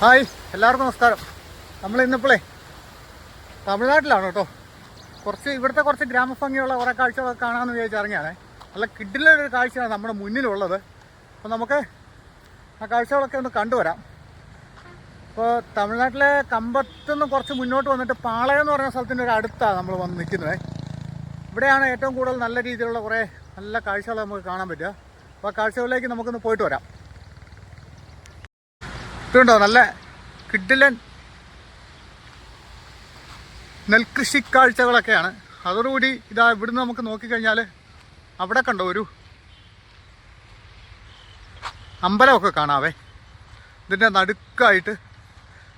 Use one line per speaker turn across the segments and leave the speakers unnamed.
Hi എല്ലാവർക്കും നമസ്കാരം. നമ്മൾ ഇന്നിപ്പോളേ തമിഴ്നാട്ടിലാണ് കേട്ടോ. കുറച്ച് ഇവിടുത്തെ കുറച്ച് ഗ്രാമഭംഗിയുള്ള കുറേ കാഴ്ചകളൊക്കെ കാണാമെന്ന് വിചാരിച്ച് ഇറങ്ങിയാണേ. നല്ല കിഡിലൊരു കാഴ്ചയാണ് നമ്മുടെ മുന്നിലുള്ളത്. അപ്പോൾ നമുക്ക് ആ കാഴ്ചകളൊക്കെ ഒന്ന് കണ്ടുവരാം. ഇപ്പോൾ തമിഴ്നാട്ടിലെ കമ്പത്തുനിന്ന് കുറച്ച് മുന്നോട്ട് വന്നിട്ട് പാളയം എന്ന് പറയുന്ന സ്ഥലത്തിന്റെ ഒരു അടുത്താണ് നമ്മൾ വന്ന് നിൽക്കുന്നത്. ഇവിടെയാണ് ഏറ്റവും കൂടുതൽ നല്ല രീതിയിലുള്ള കുറേ നല്ല കാഴ്ചകൾ നമുക്ക് കാണാൻ പറ്റുക. അപ്പോൾ ആ കാഴ്ചകളിലേക്ക് നമുക്കൊന്ന് പോയിട്ട് വരാം. ഇതുണ്ടോ നല്ല കിഡിലൻ നെൽകൃഷി കാഴ്ചകളൊക്കെയാണ് അതോടുകൂടി ഇതാ ഇവിടുന്ന് നമുക്ക് നോക്കിക്കഴിഞ്ഞാൽ അവിടെ കണ്ടോ ഒരു അമ്പലമൊക്കെ കാണാവേ. ഇതിന്റെ നടുക്കായിട്ട്.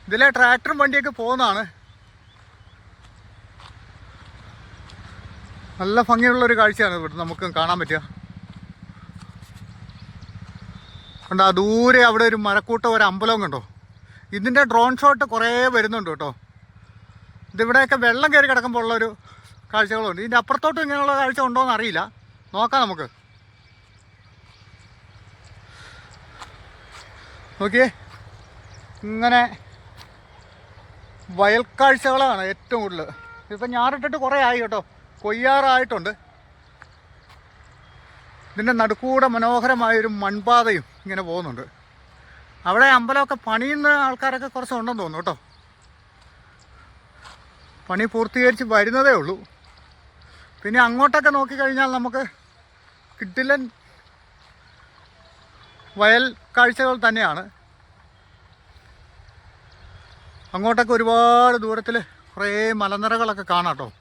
ഇതിലെ ട്രാക്ടറും വണ്ടിയൊക്കെ പോകുന്നതാണ്. നല്ല ഭംഗിയുള്ളൊരു കാഴ്ചയാണ് ഇവിടെ നമുക്ക് കാണാൻ പറ്റുക. കണ്ടോ ദൂരെ അവിടെ ഒരു മരക്കൂട്ടം ഒരു അമ്പലവും കണ്ടോ? ഇതിന്റെ ഡ്രോൺ ഷോട്ട് കുറേ വരുന്നുണ്ട് കേട്ടോ. ഇതിവിടെയൊക്കെ വെള്ളം കയറി കിടക്കുമ്പോൾ ഉള്ളൊരു കാഴ്ചകളുണ്ട്. ഇതിന്റെ അപ്പുറത്തോട്ട് ഇങ്ങനെയുള്ള കാഴ്ച ഉണ്ടോ എന്ന് അറിയില്ല. നോക്കാം നമുക്ക്. നോക്കിയേ ഇങ്ങനെ വയൽക്കാഴ്ചകളാണ് ഏറ്റവും കൂടുതൽ. ഇപ്പം ഞാറിട്ടിട്ട് കുറേ ആയി കേട്ടോ. കൊയ്യാറായിട്ടുണ്ട്. ഇതിന്റെ നടുക്കൂടെ മനോഹരമായൊരു മൺപാതയും ഇങ്ങനെ പോകുന്നുണ്ട്. അവിടെ അമ്പലമൊക്കെ പണിയുന്ന ആൾക്കാരൊക്കെ കുറച്ച് ഉണ്ടെന്ന് തോന്നുന്നു കേട്ടോ. പണി പൂർത്തീകരിച്ച് വരുന്നതേ ഉള്ളൂ. പിന്നെ അങ്ങോട്ടൊക്കെ നോക്കിക്കഴിഞ്ഞാൽ നമുക്ക് കിട്ടിലൻ വയൽ കാഴ്ചകൾ തന്നെയാണ്. അങ്ങോട്ടൊക്കെ ഒരുപാട് ദൂരത്തിൽ കുറേ മലനിരകളൊക്കെ കാണാം കേട്ടോ.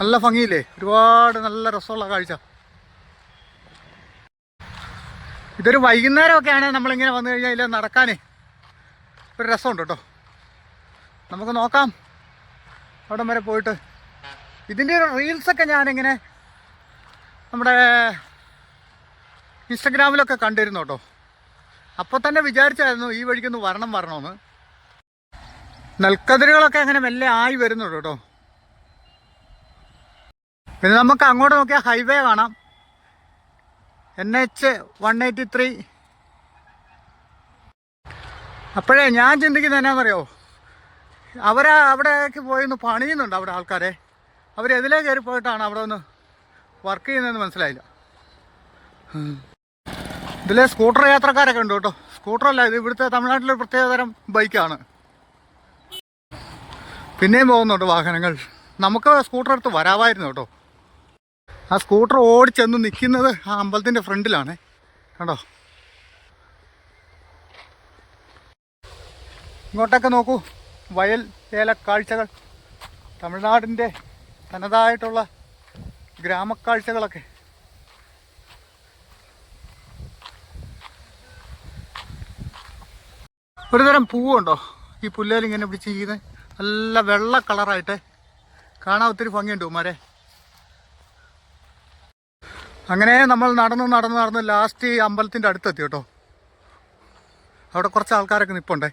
നല്ല ഭംഗിയില്ലേ? ഒരുപാട് നല്ല രസമുള്ള കാഴ്ച. ഇതൊരു വൈകുന്നേരമൊക്കെയാണ് നമ്മളിങ്ങനെ വന്നു കഴിഞ്ഞാൽ ഇതിൽ നടക്കാനേ. ഒരു രസമുണ്ട് കേട്ടോ. നമുക്ക് നോക്കാം. അവിടം വരെ പോയിട്ട്. ഇതിന്റെ റീൽസൊക്കെ ഞാനിങ്ങനെ നമ്മുടെ ഇൻസ്റ്റഗ്രാമിലൊക്കെ കണ്ടിരുന്നു കേട്ടോ. അപ്പോൾ തന്നെ വിചാരിച്ചായിരുന്നു ഈ വഴിക്കൊന്ന് വരണം വരണമെന്ന്. നെൽക്കതിരുകളൊക്കെ അങ്ങനെ മെല്ലെ ആയി വരുന്നുണ്ട് കേട്ടോ. പിന്നെ നമുക്ക് അങ്ങോട്ട് നോക്കിയാൽ ഹൈവേ കാണാം. N H one eighty three അപ്പോഴേ ഞാൻ ചിന്തിക്കുന്നത് എന്നാണെന്നറിയോ അവരാ അവിടേക്ക് പോയി ഒന്ന് പണിയുന്നുണ്ട് അവിടെ ആൾക്കാരെ. അവരെതിലേ കയറി പോയിട്ടാണ് അവിടെ ഒന്ന് വർക്ക് ചെയ്യുന്നതെന്ന് മനസ്സിലായില്ല. ഇതിലെ സ്കൂട്ടർ യാത്രക്കാരൊക്കെ ഉണ്ട് കേട്ടോ. സ്കൂട്ടറല്ല ഇത് ഇവിടുത്തെ തമിഴ്നാട്ടിലെ പ്രത്യേകതരം ബൈക്കാണ് പിന്നെയും പോകുന്നുണ്ട് വാഹനങ്ങൾ. നമുക്ക് സ്കൂട്ടർ എടുത്ത് വരാമായിരുന്നു കേട്ടോ. ആ സ്കൂട്ടർ ഓടിച്ചെന്ന് നിൽക്കുന്നത് ആ അമ്പലത്തിന്റെ ഫ്രണ്ടിലാണ്. കണ്ടോ? ഇങ്ങോട്ടൊക്കെ നോക്കൂ. വയൽ ഏല കാഴ്ചകൾ തമിഴ്നാടിന്റെ തനതായിട്ടുള്ള ഗ്രാമക്കാഴ്ചകളൊക്കെ. ഒരു തരം പൂവുണ്ടോ ഈ പുല്ലേലിങ്ങനെ പിടിച്ചിരിക്കുന്നത് നല്ല വെള്ള കളറായിട്ട്. കാണാൻ ഒത്തിരി ഭംഗിയുണ്ട് ഉമാരെ അങ്ങനെ നമ്മൾ നടന്ന് നടന്ന് നടന്ന് ലാസ്റ്റ് ഈ അമ്പലത്തിന്റെ അടുത്തെത്തി കേട്ടോ. അവിടെ കുറച്ച് ആൾക്കാരൊക്കെ നിൽപ്പുണ്ടേ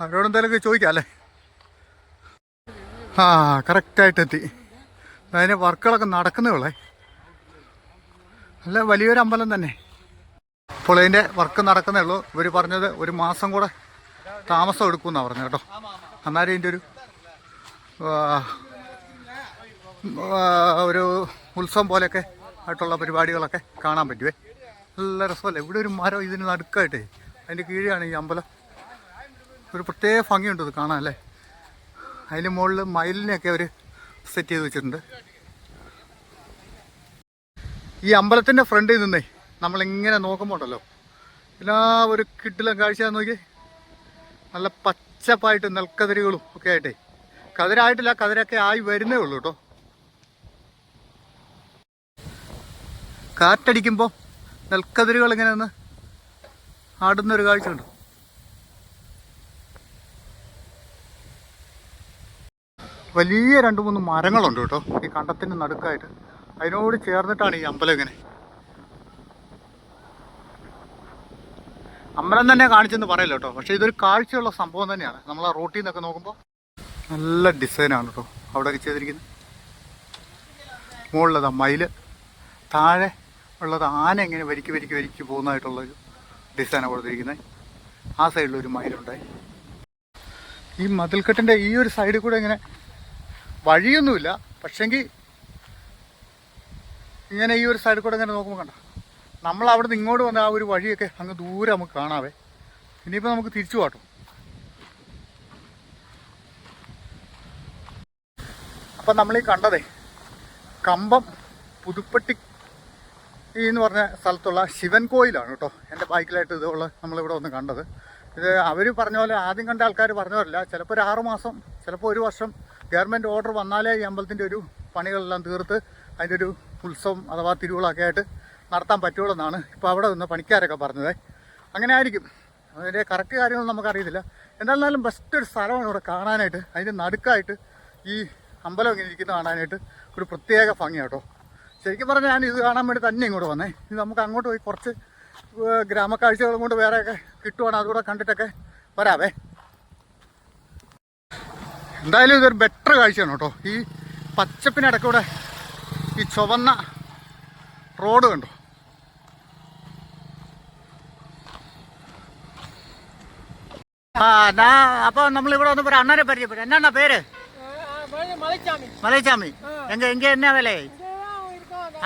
അവരോട് എന്തെങ്കിലും ചോദിക്കാം അല്ലേ? ആ കറക്റ്റായിട്ട് എത്തി അതിന് വർക്കുകളൊക്കെ നടക്കുന്നേ ഉള്ളേ. നല്ല വലിയൊരു അമ്പലം തന്നെ. അപ്പോൾ അതിന്റെ വർക്ക് നടക്കുന്നേ ഉള്ളൂ. ഇവർ പറഞ്ഞത് ഒരു മാസം കൂടെ താമസം എടുക്കുമെന്നാണ് പറഞ്ഞത് കേട്ടോ. അന്നേരം ഇതിന്റെ ഒരു ഒരു ഉത്സവം പോലെയൊക്കെ ആയിട്ടുള്ള പരിപാടികളൊക്കെ കാണാൻ പറ്റുമേ നല്ല രസമല്ലേ? ഇവിടെ ഒരു മരം ഇതിന് നടുക്കായിട്ടേ. അതിന്റെ കീഴെയാണ് ഈ അമ്പലം. ഒരു പ്രത്യേക ഭംഗിയുണ്ട് ഇത് കാണാൻ അല്ലേ? അതിന് മുകളിൽ മയിലിനെയൊക്കെ അവർ സെറ്റ് ചെയ്ത് വെച്ചിട്ടുണ്ട്. ഈ അമ്പലത്തിന്റെ ഫ്രണ്ടിൽ നിന്നേ നമ്മളിങ്ങനെ നോക്കുമ്പോൾ ഉണ്ടല്ലോ എല്ലാ ഒരു കിട്ടിലും കാഴ്ച നോക്കി നല്ല പച്ചപ്പായിട്ട് നെൽക്കതിരുകളും ഒക്കെ ആയിട്ടേ. കതിരായിട്ടില്ല കതിരൊക്കെ ആയി വരുന്നേ ഉള്ളൂ കേട്ടോ. കാറ്റടിക്കുമ്പോൾ നെൽക്കതിരുകൾ ഇങ്ങനെ ഒന്ന് ആടുന്നൊരു കാഴ്ച ഉണ്ട് വലിയ രണ്ട് മൂന്ന് മരങ്ങളുണ്ട് കേട്ടോ. ഈ കണ്ടത്തിന്റെ നടുക്കായിട്ട്. അതിനോട് ചേർന്നിട്ടാണ് ഈ അമ്പലം ഇങ്ങനെ. അമ്പലം തന്നെ കാണിച്ചെന്ന് പറയല്ലോ കേട്ടോ. പക്ഷേ ഇതൊരു കാഴ്ചയുള്ള സംഭവം തന്നെയാണ്. നമ്മൾ ആ റോട്ടിൽ നിന്നൊക്കെ നോക്കുമ്പോൾ നല്ല ഡിസൈനാണ് കേട്ടോ. അവിടെ ചെയ്തിരിക്കുന്നത്. മുകളിലതാ മയിൽ. താഴെ ഉള്ളത് ആന ഇങ്ങനെ വരിക്ക് വരിക്ക് വരിക്ക് പോകുന്നതായിട്ടുള്ളൊരു ഡിസൈനാണ് കൊടുത്തിരിക്കുന്നത്. ആ സൈഡിലൊരു മയിലുണ്ടായി മയിലുണ്ട് ഈ മതിൽക്കെട്ടിന്റെ ഈ ഒരു സൈഡിൽ കൂടെ ഇങ്ങനെ വഴിയൊന്നുമില്ല. പക്ഷെങ്കിൽ ഇങ്ങനെ ഈ ഒരു സൈഡിൽ കൂടെ ഇങ്ങനെ നോക്കുമ്പോൾ കണ്ട? നമ്മൾ അവിടെ നിന്ന് ഇങ്ങോട്ട് വന്ന ആ ഒരു വഴിയൊക്കെ അങ്ങ് ദൂരെ നമുക്ക് കാണാവേ. ഇനിയിപ്പോൾ നമുക്ക് തിരിച്ചു പാട്ടും അപ്പം നമ്മൾ ഈ കണ്ടതേ കമ്പം പുതുപ്പട്ടി എന്ന് പറഞ്ഞ സ്ഥലത്തുള്ള ശിവൻ കോയിലാണ് കേട്ടോ. എന്റെ ബൈക്കിലായിട്ട് ഇതുള്ള നമ്മളിവിടെ വന്ന് കണ്ടത്. ഇത് അവർ പറഞ്ഞ പോലെ ആദ്യം കണ്ട ആൾക്കാർ പറഞ്ഞവരല്ല ചിലപ്പോൾ ഒരു ആറുമാസം ചിലപ്പോൾ ഒരു വർഷം ഗവൺമെന്റ് ഓർഡർ വന്നാലേ ഈ അമ്പലത്തിന്റെ ഒരു പണികളെല്ലാം തീർത്ത് അതിന്റെ ഒരു ഉത്സവം അഥവാ തിരുവുകളൊക്കെ ആയിട്ട് നടത്താൻ പറ്റുള്ളൂ ഇപ്പോൾ അവിടെ നിന്ന് പണിക്കാരൊക്കെ പറഞ്ഞത്. അങ്ങനെ ആയിരിക്കും. അതിന്റെ കറക്റ്റ് കാര്യങ്ങളൊന്നും നമുക്കറിയത്തില്ല. എന്നാലും ബെസ്റ്റ് ഒരു സ്ഥലമാണ് ഇവിടെ കാണാനായിട്ട്. അതിന്റെ നടുക്കായിട്ട് ഈ അമ്പലം ഇങ്ങനെ ഇരിക്കുന്ന കാണാനായിട്ട് ഒരു പ്രത്യേക ഭംഗിയാണ് കേട്ടോ. ശരിക്കും പറഞ്ഞാൽ ഞാൻ ഇത് കാണാൻ വേണ്ടി തന്നെ ഇങ്ങോട്ട് വന്നേ. ഇത് നമുക്ക് അങ്ങോട്ട് പോയി കുറച്ച് ഗ്രാമക്കാഴ്ചകളും കൊണ്ട് വേറെയൊക്കെ കിട്ടുവാണ്. അതുകൂടെ കണ്ടിട്ടൊക്കെ വരാവേ. എന്തായാലും ഇതൊരു ബെറ്റർ കാഴ്ചയാണ് കേട്ടോ. ഈ പച്ചപ്പിനടക്കൂടെ ഈ ചുവന്ന റോഡ് കണ്ടോ? ആ എന്നാ അപ്പൊ നമ്മളിവിടെ വന്നപ്പോ അണ്ണനെ പരിചയപ്പെട്ടു. എന്നാ പേര്?
മലച്ചാമി
മലച്ചാമി എങ്ക എങ്ക എന്നാ വിലയായി?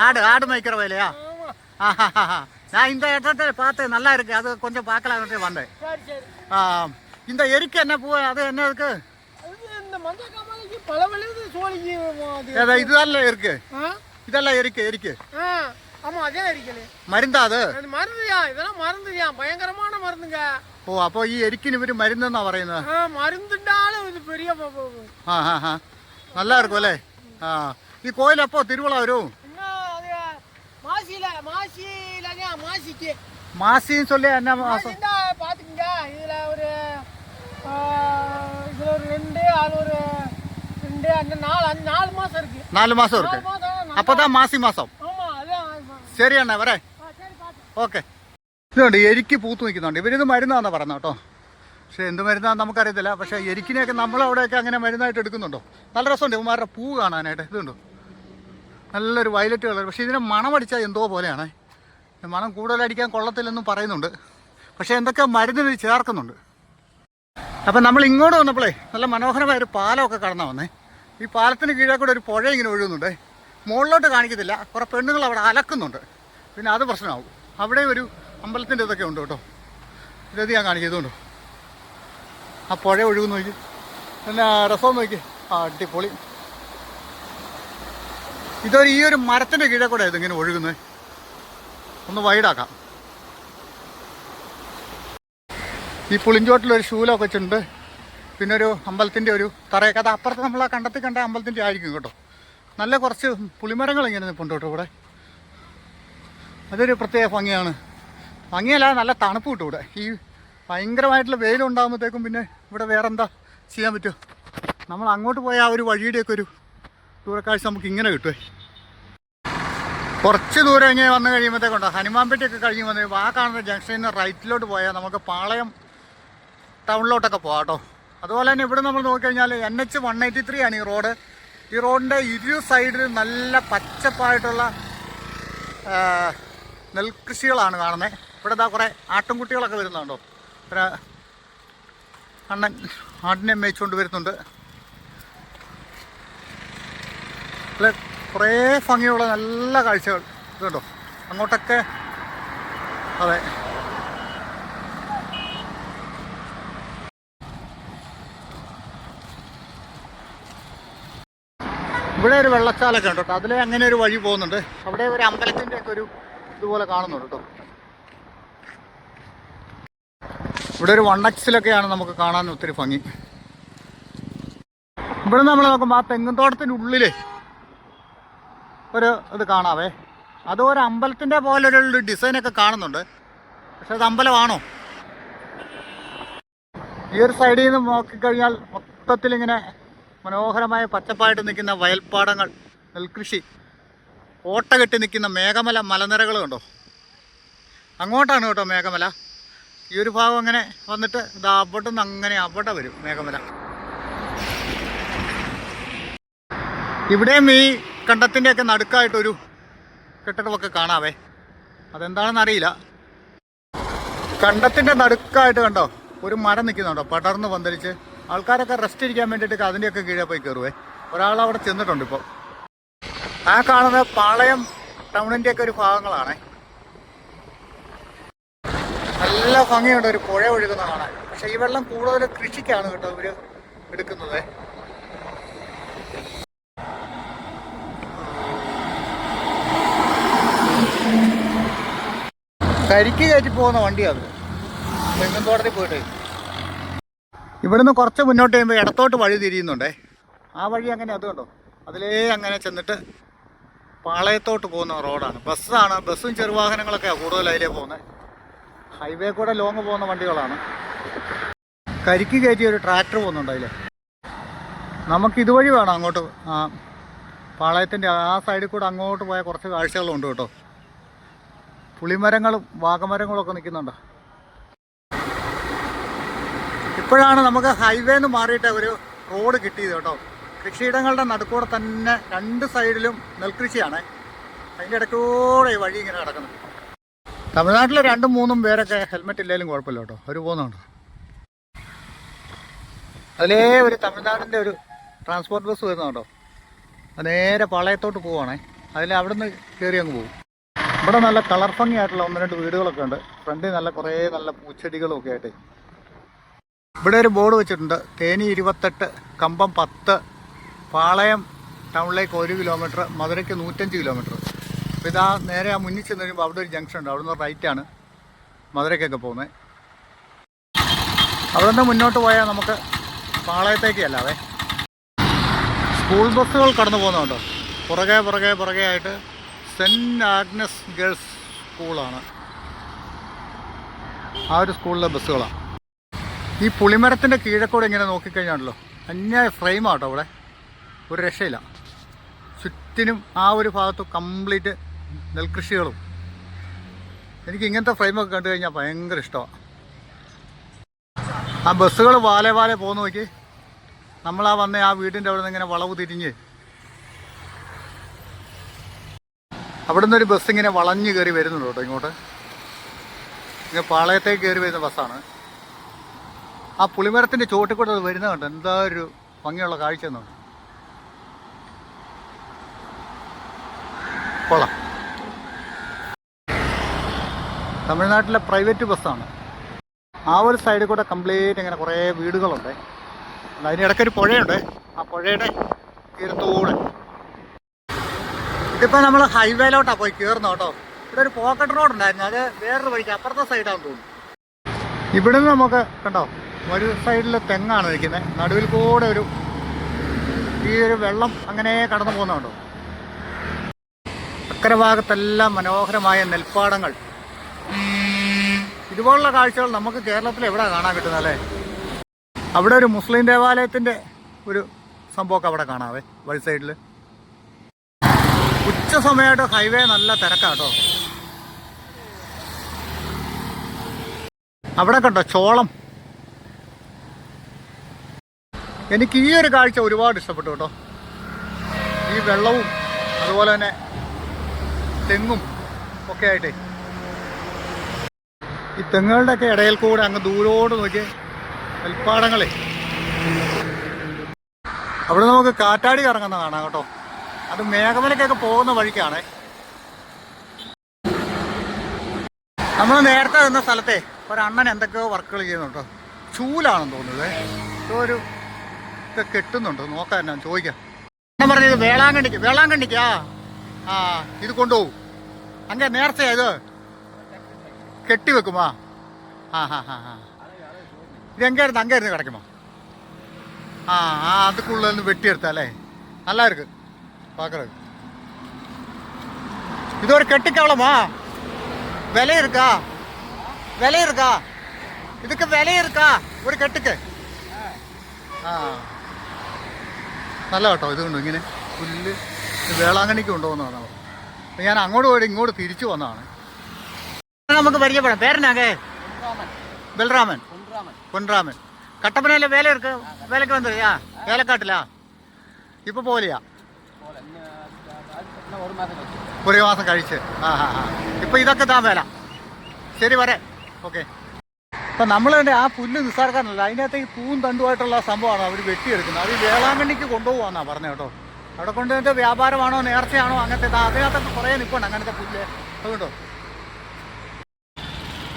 ஆடு ஆடு மேய்க்கிற வேலையா ஆஹாஹாஹா. நான் இந்த இடத்துல பார்த்தேன் நல்லா இருக்கு அது கொஞ்சம் பார்க்கலான்ட்டு வந்தேன்
சரி சரி
ஆ, இந்த எரிக்கு என்ன பூ அது என்ன இருக்கு
அது இந்த மஞ்சள் காமாலைக்கு பல விழுது சோழிக்கு அது
ஏதா இதுதான் இருக்கு
ஆ?
இதெல்லாம் எரிக்கு எரிக்கு
ஆ ஆமா அதே இருக்கல
മരുന്നാ അത്
அது மருந்துயா இதெல்லாம் மருந்துயா பயங்கரமான மருந்துங்க
ഓ അപ്പോൾ ഈ എരിക്കിന് ഇവര് മരുന്നെന്നാ പറയുന്നത്
ஆ மருந்துண்டாலும் இது பெரிய ப- ப- ப-
ആ ഹാ ഹാ நல்லா இருக்கும் അല്ലേ ആ ഈ കോയിലപ്പോ തിരുവിള വരും
இன்னும் அது
மாசின்னு சொல்லி என்ன
மாசம் பார்த்துக்குங்க இதில் ஒரு இதில் ஒரு ரெண்டு அது ஒரு ரெண்டு அந்த நாலு அந்த நாலு மாதம் இருக்கு நாலு
மாதம் இருக்கு அப்போதான்
மாசி மாதம்
ശരി അണ്ണ വരേ. ഓക്കെ. ഇതുണ്ട് എരിക്ക് പൂത്ത് നിൽക്കുന്നുണ്ട്. ഇവരിത് മരുന്നാണെന്ന് പറഞ്ഞു കേട്ടോ. പക്ഷെ എന്ത് മരുന്നാന്ന് നമുക്കറിയത്തില്ല. പക്ഷേ എരിക്കിനെയൊക്കെ നമ്മളവിടെയൊക്കെ അങ്ങനെ മരുന്നായിട്ട് എടുക്കുന്നുണ്ടോ? നല്ല രസമുണ്ട്. ഇവന്മാരുടെ പൂ കാണാനായിട്ട്. ഇതുണ്ടോ. നല്ലൊരു വയലറ്റ് കളർ പക്ഷേ ഇതിനെ മണം അടിച്ചാൽ എന്തോ പോലെയാണ്. മണം കൂടുതലടിക്കാൻ കൊള്ളത്തില്ലെന്നും പറയുന്നുണ്ട്. പക്ഷേ എന്തൊക്കെ മരുന്നിന് ചേർക്കുന്നുണ്ട്. അപ്പം നമ്മൾ ഇങ്ങോട്ട് വന്നപ്പോഴേ നല്ല മനോഹരമായ ഒരു പാലമൊക്കെ കടന്നാ വന്നേ. ഈ പാലത്തിന് കീഴേ കൂടെ ഒരു പുഴ ഇങ്ങനെ ഒഴുകുന്നുണ്ട്. മുകളിലോട്ട് കാണിക്കത്തില്ല. കുറേ പെണ്ണുങ്ങൾ അവിടെ അലക്കുന്നുണ്ട്. പിന്നെ അത് പ്രശ്നമാകും അവിടെ ഒരു അമ്പലത്തിന്റെ ഇതൊക്കെ ഉണ്ട് കേട്ടോ. ഇതത് ഞാൻ കാണിച്ചതുകൊണ്ടോ ആ പുഴ ഒഴുകുന്നു നോക്കി. പിന്നെ രസം നോക്കി. അടിപൊളി. ഇതൊരു ഈ ഒരു മരത്തിന്റെ കീഴെ കൂടെ ഇതിങ്ങനെ ഒഴുകുന്നത് ഒന്ന് വൈഡാക്കാം. ഈ പുളിഞ്ചോട്ടിലൊരു ശൂലമൊക്കെ വെച്ചിട്ടുണ്ട്. പിന്നെ ഒരു അമ്പലത്തിന്റെ ഒരു തറയൊക്കെ അത് അപ്പുറത്ത് നമ്മൾ ആ കണ്ടത്തിൽ കണ്ട അമ്പലത്തിന്റെ ആയിരിക്കും കേട്ടോ. നല്ല കുറച്ച് പുളിമരങ്ങൾ ഇങ്ങനെ നിൽപ്പുണ്ട് കേട്ടോ ഇവിടെ. അതൊരു പ്രത്യേക ഭംഗിയാണ്. ഭംഗിയല്ല നല്ല തണുപ്പ് കിട്ടും ഇവിടെ. ഈ ഭയങ്കരമായിട്ടുള്ള വെയിലുണ്ടാകുമ്പോഴത്തേക്കും പിന്നെ ഇവിടെ വേറെന്താ ചെയ്യാൻ പറ്റുമോ നമ്മൾ അങ്ങോട്ട് പോയ ആ ഒരു വഴിയുടെയൊക്കെ ഒരു ദൂരക്കാഴ്ച നമുക്ക് ഇങ്ങനെ കിട്ടുമേ കുറച്ച് ദൂരം ഇങ്ങനെ വന്നു കഴിയുമ്പോഴത്തേക്കുണ്ടോ ഹനുമാൻപേട്ടയൊക്കെ കഴിഞ്ഞ് വന്ന് ആ കാണുന്ന ജംഗ്ഷനിൽ നിന്ന് റൈറ്റിലോട്ട് പോയാൽ നമുക്ക് പാളയം ടൗണിലോട്ടൊക്കെ പോകാം കേട്ടോ അതുപോലെ തന്നെ ഇവിടെ നമ്മൾ നോക്കിക്കഴിഞ്ഞാൽ N H one eighty three ആണ് ഈ റോഡ് ഈ റോഡിന്റെ ഇരു സൈഡിൽ നല്ല പച്ചപ്പായിട്ടുള്ള നെൽകൃഷികളാണ് കാണുന്നത് ഇവിടെ ഇതാ കുറേ ആട്ടിൻകുട്ടികളൊക്കെ വരുന്നുണ്ടോ? അണ്ണൻ ആടിനെ മേയിച്ചുകൊണ്ട് വരുന്നുണ്ട്. അല്ല കുറേ ഭംഗിയുള്ള നല്ല കാഴ്ചകൾ. ഇതുണ്ടോ? അങ്ങോട്ടൊക്കെ. അതെ. ഇവിടെ ഒരു വെള്ളച്ചാലൊക്കെ ഉണ്ട് കേട്ടോ. അതിലെ അങ്ങനെ ഒരു വഴി പോകുന്നുണ്ട്. അവിടെ ഒരു അമ്പലത്തിന്റെ ഒക്കെ ഒരു ഇതുപോലെ കാണുന്നുണ്ട് കേട്ടോ. ഇവിടെ ഒരു വണ്ണക്സിലൊക്കെയാണ് നമുക്ക് കാണാൻ ഒത്തിരി ഭംഗി. ഇവിടെ നമ്മൾ നോക്കുമ്പോൾ ആ തെങ്ങുംതോട്ടത്തിന്റെ ഉള്ളിൽ ഒരു ഇത് കാണാവേ. അത് ഒരു അമ്പലത്തിന്റെ പോലെ ഒരു ഡിസൈനൊക്കെ കാണുന്നുണ്ട്. പക്ഷെ അത് അമ്പലമാണോ? ഈ ഒരു സൈഡിൽ നിന്ന് നോക്കിക്കഴിഞ്ഞാൽ മൊത്തത്തിൽ ഇങ്ങനെ മനോഹരമായ പച്ചപ്പായിട്ട് നിൽക്കുന്ന വയൽപ്പാടങ്ങൾ നെൽകൃഷി ഓട്ട കെട്ടി നിൽക്കുന്ന മേഘമല മലനിരകൾ കണ്ടോ? അങ്ങോട്ടാണ് കേട്ടോ മേഘമല. ഈ ഒരു ഭാഗം അങ്ങനെ വന്നിട്ട് ഇത് അവിടെ നിന്ന് അങ്ങനെ അവിടെ വരും മേഘമല. ഇവിടെയും ഈ കണ്ടത്തിന്റെയൊക്കെ നടുക്കായിട്ടൊരു കെട്ടിടമൊക്കെ കാണാവേ. അതെന്താണെന്ന് അറിയില്ല കണ്ടത്തിന്റെ നടുക്കായിട്ട് കണ്ടോ ഒരു മരം നിൽക്കുന്നുണ്ടോ പടർന്ന് പന്തലിച്ച്. ആൾക്കാരൊക്കെ റെസ്റ്റ് ഇരിക്കാൻ വേണ്ടിയിട്ട് അതിന്റെയൊക്കെ കീഴേ പോയി കയറുവേ. ഒരാൾ അവിടെ ചെന്നിട്ടുണ്ട് ഇപ്പോൾ ആ കാണുന്ന പാളയം ടൗണിന്റെ ഒക്കെ ഒരു ഭാഗങ്ങളാണ്. നല്ല ഭംഗിയുണ്ട് ഒരു പുഴ ഒഴുകുന്ന കാണാൻ. പക്ഷെ ഈ വെള്ളം കൂടുതൽ കൃഷിക്കാണ് കേട്ടോ ഇവർ എടുക്കുന്നത്. കരിക്ക് കയറ്റി പോകുന്ന വണ്ടിയാണ് തെങ്ങന്തോട്ടത്തിൽ പോയിട്ട് ഇവിടുന്ന് കുറച്ച് മുന്നോട്ട് കഴിയുമ്പോൾ ഇടത്തോട്ട് വഴി തിരിയുന്നുണ്ടേ. ആ വഴി അങ്ങനെ അത് കണ്ടോ? അതിലേ അങ്ങനെ ചെന്നിട്ട് പാളയത്തോട്ട് പോകുന്ന റോഡാണ്. ബസ്സാണ്. ബസ്സും ചെറുവാഹനങ്ങളൊക്കെയാണ് കൂടുതൽ അതിലേ പോകുന്നത് ഹൈവേ കൂടെ ലോങ് പോകുന്ന വണ്ടികളാണ്. കരിക്ക് കയറ്റി ഒരു ട്രാക്ടർ പോകുന്നുണ്ട് അതിൽ നമുക്ക് ഇതുവഴി വേണം അങ്ങോട്ട് ആ പാളയത്തിന്റെ ആ സൈഡിൽ കൂടെ അങ്ങോട്ട് പോയ കുറച്ച് കാഴ്ചകളുണ്ട് കേട്ടോ. പുളിമരങ്ങളും വാഗമരങ്ങളും ഒക്കെ നിൽക്കുന്നുണ്ട്. ഇപ്പോഴാണ് നമുക്ക് ഹൈവേന്ന് മാറിയിട്ട് ഒരു റോഡ് കിട്ടിയത് കേട്ടോ. കൃഷിയിടങ്ങളുടെ നടുക്കൂടെ തന്നെ രണ്ട് സൈഡിലും നെൽകൃഷിയാണ്. അതിന്റെ ഇടയ്ക്കൂടെ ഈ വഴി ഇങ്ങനെ കിടക്കുന്നത് തമിഴ്നാട്ടിലെ രണ്ടും മൂന്നും പേരൊക്കെ ഹെൽമെറ്റ് ഇല്ലെങ്കിലും കുഴപ്പമില്ല കേട്ടോ. ഒരു പോകുന്നുണ്ട്. അതിലേ ഒരു തമിഴ്നാടിന്റെ ഒരു ട്രാൻസ്പോർട്ട് ബസ് വരുന്നുണ്ടോ നേരെ പാളയത്തോട്ട് പോവുകയാണേ. അതിൽ അവിടുന്ന് കയറി അങ്ങ് പോകും. ഇവിടെ നല്ല കളർ ഭംഗിയായിട്ടുള്ള ഒന്ന് രണ്ട് വീടുകളൊക്കെ ഉണ്ട്. ഫ്രണ്ടിൽ നല്ല കുറേ നല്ല പൂച്ചെടികളും ഒക്കെ ആയിട്ട്. ഇവിടെ ഒരു ബോർഡ് വെച്ചിട്ടുണ്ട്. തേനി ഇരുപത്തെട്ട് കമ്പം പത്ത് പാളയം ടൗണിലേക്ക് ഒരു കിലോമീറ്റർ മധുരയ്ക്ക് നൂറ്റഞ്ച് കിലോമീറ്റർ. അപ്പോൾ ഇതാ നേരെ ആ മുന്നിൽ ചെന്ന് കഴിയുമ്പോൾ അവിടെ ഒരു ജംഗ്ഷൻ ഉണ്ട്. അവിടെ നിന്ന് റൈറ്റാണ് മധുരയ്ക്കൊക്കെ പോകുന്നത് അവിടെ നിന്ന് മുന്നോട്ട് പോയാൽ നമുക്ക് പാളയത്തേക്ക് അല്ലാതെ. സ്കൂൾ ബസ്സുകൾ കടന്നു പോകുന്നുണ്ടോ പുറകെ പുറകെ പുറകെ ആയിട്ട് സെന്റ് ആഗ്നസ് ഗേൾസ് സ്കൂളാണ്. ആ ഒരു സ്കൂളിലെ ബസ്സുകളാണ്. ഈ പുളിമരത്തിന്റെ കീഴക്കൂടെ ഇങ്ങനെ നോക്കിക്കഴിഞ്ഞാണല്ലോ. അന്യായ ഫ്രെയിമാട്ടോ അവിടെ. ഒരു രക്ഷയില്ല. ചുറ്റിനും ആ ഒരു ഭാഗത്ത് കംപ്ലീറ്റ് നെൽകൃഷികളും. എനിക്ക് ഇങ്ങനത്തെ ഫ്രെയിമൊക്കെ കണ്ടു കഴിഞ്ഞാൽ ഭയങ്കര ഇഷ്ടമാണ് ആ ബസ്സുകൾ വാലെ വാലെ പോകുന്ന നോക്കി നമ്മളാ വന്ന ആ വീടിന്റെ അവിടെ നിന്ന് ഇങ്ങനെ വളവ് തിരിഞ്ഞ് അവിടുന്ന് നിന്നൊരു ബസ് ഇങ്ങനെ വളഞ്ഞു കയറി വരുന്നുണ്ട് കേട്ടോ ഇങ്ങോട്ട്. ഇങ്ങനെ പാളയത്തേക്ക് കയറി വരുന്ന ബസ്സാണ് ആ പുളിമരത്തിന്റെ ചുവട്ടിൽ കൂടെ അത് വരുന്നത് കണ്ടോ? എന്താ ഒരു ഭംഗിയുള്ള കാഴ്ച എന്നുണ്ട് കൊള്ളാം. തമിഴ്നാട്ടിലെ പ്രൈവറ്റ് ബസ്സാണ് ആ ഒരു സൈഡിൽ കൂടെ കംപ്ലീറ്റ് ഇങ്ങനെ കുറേ വീടുകളുണ്ട്. അതിനിടയ്ക്കൊരു പുഴയുണ്ട്. ആ പുഴയുടെ തീരത്തൂടെ ഇതിപ്പോൾ നമ്മൾ ഹൈവേയിലോട്ടാണ് പോയി കയറുന്നത് കേട്ടോ. ഇവിടെ ഒരു പോക്കറ്റ് റോഡ് ഉണ്ടായിരുന്നു. അത് വേറൊരു വഴിക്ക് അപ്പുറത്തെ സൈഡാണെന്ന് തോന്നുന്നു. ഇവിടെ നിന്ന് നമുക്ക് കണ്ടോ ഒരു സൈഡിൽ തെങ്ങാണ് നിൽക്കുന്നത് നടുവിൽ കൂടെ ഒരു ഈ ഒരു വെള്ളം അങ്ങനെ കടന്നു പോകുന്നുണ്ടോ അക്കരെ ഭാഗത്തെല്ലാം മനോഹരമായ നെൽപ്പാടങ്ങൾ. ഇതുപോലുള്ള കാഴ്ചകൾ നമുക്ക് കേരളത്തിൽ എവിടെ കാണാൻ കിട്ടുന്നത് അല്ലേ? അവിടെ ഒരു മുസ്ലിം ദേവാലയത്തിന്റെ ഒരു സംഭവമൊക്കെ അവിടെ കാണാവേ വഴി സൈഡിൽ ഉച്ച സമയമായിട്ട് ഹൈവേ നല്ല തിരക്കാട്ടോ. അവിടെ കണ്ടോ ചോളം? എനിക്ക് ഈ ഒരു കാഴ്ച ഒരുപാട് ഇഷ്ടപ്പെട്ടു കേട്ടോ. ഈ വെള്ളവും അതുപോലെ തന്നെ തെങ്ങും ഒക്കെ ആയിട്ടേ. ഈ തെങ്ങുകളുടെ ഒക്കെ ഇടയിൽ കൂടെ അങ്ങ് ദൂരോട് നോക്കി നെൽപ്പാടങ്ങളെ. അവിടെ നമുക്ക് കാറ്റാടി കറങ്ങുന്ന കാണാം കേട്ടോ. അത് മേഘമലയ്ക്കൊക്കെ പോകുന്ന വഴിക്കാണ്. നമ്മൾ നേരത്തെ നിന്ന സ്ഥലത്തെ ഒരണ്ണൻ എന്തൊക്കെയോ വർക്കുകൾ ചെയ്യുന്നുണ്ടോ? ചൂലാണെന്ന് തോന്നുന്നത്. ഒരു ഒക്കെ കെട്ടുന്നുണ്ട്? നോക്കാൻ ഞാൻ ചോദിക്കാം. ഞാൻ പറഞ്ഞത് വേളാങ്കണ്ണിക്ക് വേളാങ്കണ്ണിക്കാ ആ ഇത് കൊണ്ടുപോകും. അങ്ങനെ നേരത്തെ ഇത് കെട്ടി വെക്കുമാ? ആ ഹാ ഹാ ഹാ ഇതെങ്കായിരുന്നു അങ്ങായിരുന്നു കിടക്കുമോ? ആ ആ അതുക്കുള്ളിൽ നിന്ന് അല്ലേ നല്ലായിരിക്കും பார்க்குறது இது ஒரு கெட்டுக்காலமா விலை இருக்கா விலை இருக்கா இதுக்கு விலை இருக்கா ഒരു കെട്ടിക്ക്. ആ. നല്ല കേട്ടോ ഇതുകൊണ്ട് ഇങ്ങനെ പുല്ല് വേളാങ്കണിക്ക് കൊണ്ടുപോകുന്നതാണ് അവർ ഞാൻ അങ്ങോട്ട് പോയി ഇങ്ങോട്ട് തിരിച്ചു വന്നതാണ്. നമുക്ക് പരിചയപ്പെടാം. പേരെന്നാകെ ബൽറാമൻ. പൊൻറാമൻ കട്ടപ്പനയിലെ വേല ഇർക്ക് വേലക്ക് വന്നില്ല വേലക്കാട്ടിലാ? ഇപ്പൊ പോലെയാ? ഒരു മാസം കഴിച്ച്. ആ ഹാ ഹാ ഇപ്പൊ ഇതൊക്കെ താൻ വേല ശരി വരെ. ഓക്കെ. അപ്പൊ തന്നെ ആ പുല്ല് നിസ്സാർക്കാനല്ല അതിനകത്ത് ഈ പൂവും തണ്ടുമായിട്ടുള്ള സംഭവമാണ് അവർ വെട്ടിയെടുക്കുന്നത്. അത് വേളാങ്കണ്ണിക്ക് കൊണ്ടുപോകാന്നാ പറഞ്ഞത് കേട്ടോ. അവിടെ കൊണ്ടുവന്നിട്ട് വ്യാപാരമാണോ നേർച്ചയാണോ അങ്ങനത്തെ അതിനകത്തൊക്കെ കുറേ നിൽപ്പുണ്ട് അങ്ങനത്തെ പുല്ല്. അതുകൊണ്ടോ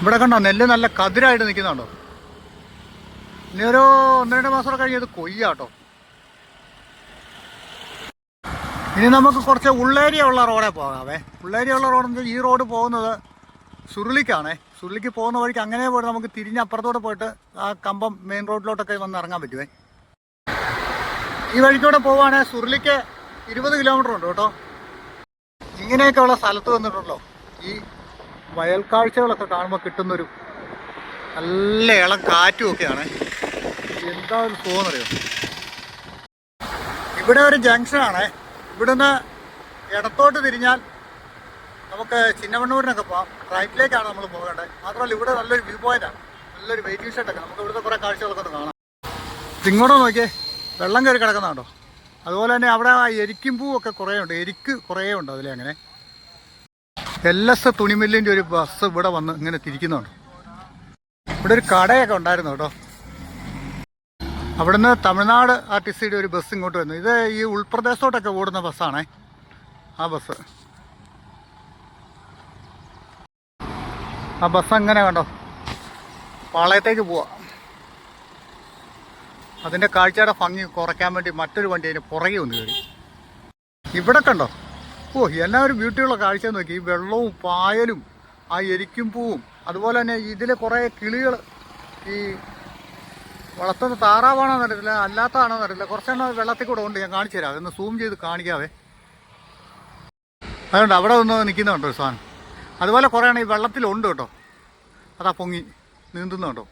ഇവിടെ കണ്ടോ നെല്ല് നല്ല കതിരായിട്ട് നിൽക്കുന്നുണ്ടോ? ഇനി ഒരു ഒന്ന് രണ്ട് മാസം കഴിഞ്ഞത് കൊയ്യാട്ടോ ഇനി നമുക്ക് കുറച്ച് ഉള്ളേരിയ ഉള്ള റോഡേ പോകാവേ. ഉള്ളേരിയ ഉള്ള റോഡ് ഈ റോഡ് പോകുന്നത് സുരുളിക്കാണേ. സുരുളിക്ക് പോകുന്ന വഴിക്ക് അങ്ങനെ പോയിട്ട് നമുക്ക് തിരിഞ്ഞ് അപ്പുറത്തോടെ പോയിട്ട് ആ കമ്പം മെയിൻ റോഡിലോട്ടൊക്കെ വന്ന് ഇറങ്ങാൻ പറ്റുമേ ഈ വഴിക്കൂടെ പോവുകയാണെങ്കിൽ സുരുളിക്ക് ഇരുപത് കിലോമീറ്റർ ഉണ്ട് കേട്ടോ. ഇങ്ങനെയൊക്കെ ഉള്ള സ്ഥലത്ത് വന്നിട്ടുണ്ടല്ലോ. ഈ വയൽ കാഴ്ചകളൊക്കെ കാണുമ്പോൾ കിട്ടുന്നൊരു നല്ല ഇളം കാറ്റും ഒക്കെയാണ് എന്താ ഒരു തോന്നറിയോ ഇവിടെ ഒരു ജംഗ്ഷനാണ്. ഇവിടുന്ന് ഇടത്തോട്ട് തിരിഞ്ഞാൽ നമുക്ക് ചിന്നമണ്ണൂരിനൊക്കെ പോകാം റൈറ്റിലേക്കാണ് നമ്മൾ പോകേണ്ടത്. മാത്രമല്ല ഇവിടെ നല്ലൊരു വ്യൂ പോയിന്റാണ് നല്ലൊരു വെയിറ്റിംഗ് ഷെഡൊക്കെ നമുക്ക് ഇവിടുത്തെ കുറേ കാഴ്ചകളൊക്കെ ഒന്ന് കാണാം. ഇങ്ങോട്ട് നോക്കിയേ. വെള്ളം കയറി കിടക്കുന്നുണ്ടോ അതുപോലെ തന്നെ അവിടെ എരിക്കും പൂവൊക്കെ കുറേ ഉണ്ട്. എരിക്ക് കുറേ ഉണ്ട് അതിലെ അങ്ങനെ. എൽ എസ് തുണിമില്ലിന്റെ ഒരു ബസ് ഇവിടെ വന്ന് ഇങ്ങനെ തിരിക്കുന്നുണ്ട്. ഇവിടെ ഒരു കടയൊക്കെ ഉണ്ടായിരുന്നു കേട്ടോ. അവിടുന്ന് തമിഴ്നാട് ആർ ടി സിയുടെ ഒരു ബസ് ഇങ്ങോട്ട് വരുന്നു. ഇത് ഈ ഉൾപ്രദേശത്തോട്ടൊക്കെ ഓടുന്ന ബസ്സാണേ. ആ ബസ്. ആ ബസ് അങ്ങനെ കണ്ടോ? പാളയത്തേക്ക് പോവാ. അതിന്റെ കാഴ്ചയുടെ ഭംഗി കുറയ്ക്കാൻ വേണ്ടി മറ്റൊരു വണ്ടി അതിന് പുറകെ ഒന്ന് കയറി. ഇവിടെ കണ്ടോ? ഓ എന്നാ ഒരു ബ്യൂട്ടിയുള്ള കാഴ്ച നോക്കി. ഈ വെള്ളവും പായലും ആ എരിക്കും പൂവും അതുപോലെ തന്നെ ഇതിൽ കുറേ കിളികൾ ഈ വളർത്തുന്ന താറാവാണോ എന്നറിയില്ല അല്ലാത്തതാണോ എന്നറിയില്ല കുറച്ചെണ്ണം വെള്ളത്തിൽ കൂടെ ഉണ്ട് ഞാൻ കാണിച്ചു തരാം. അതൊന്ന് സൂം ചെയ്ത് കാണിക്കാവേ. അതുകൊണ്ട് അവിടെ ഒന്ന് നിൽക്കുന്നുണ്ടോ സാധനം? അതുപോലെ കുറേ ഈ വെള്ളത്തിലുണ്ട് കേട്ടോ. അതാ പൊങ്ങി നീന്തുന്നുണ്ടോ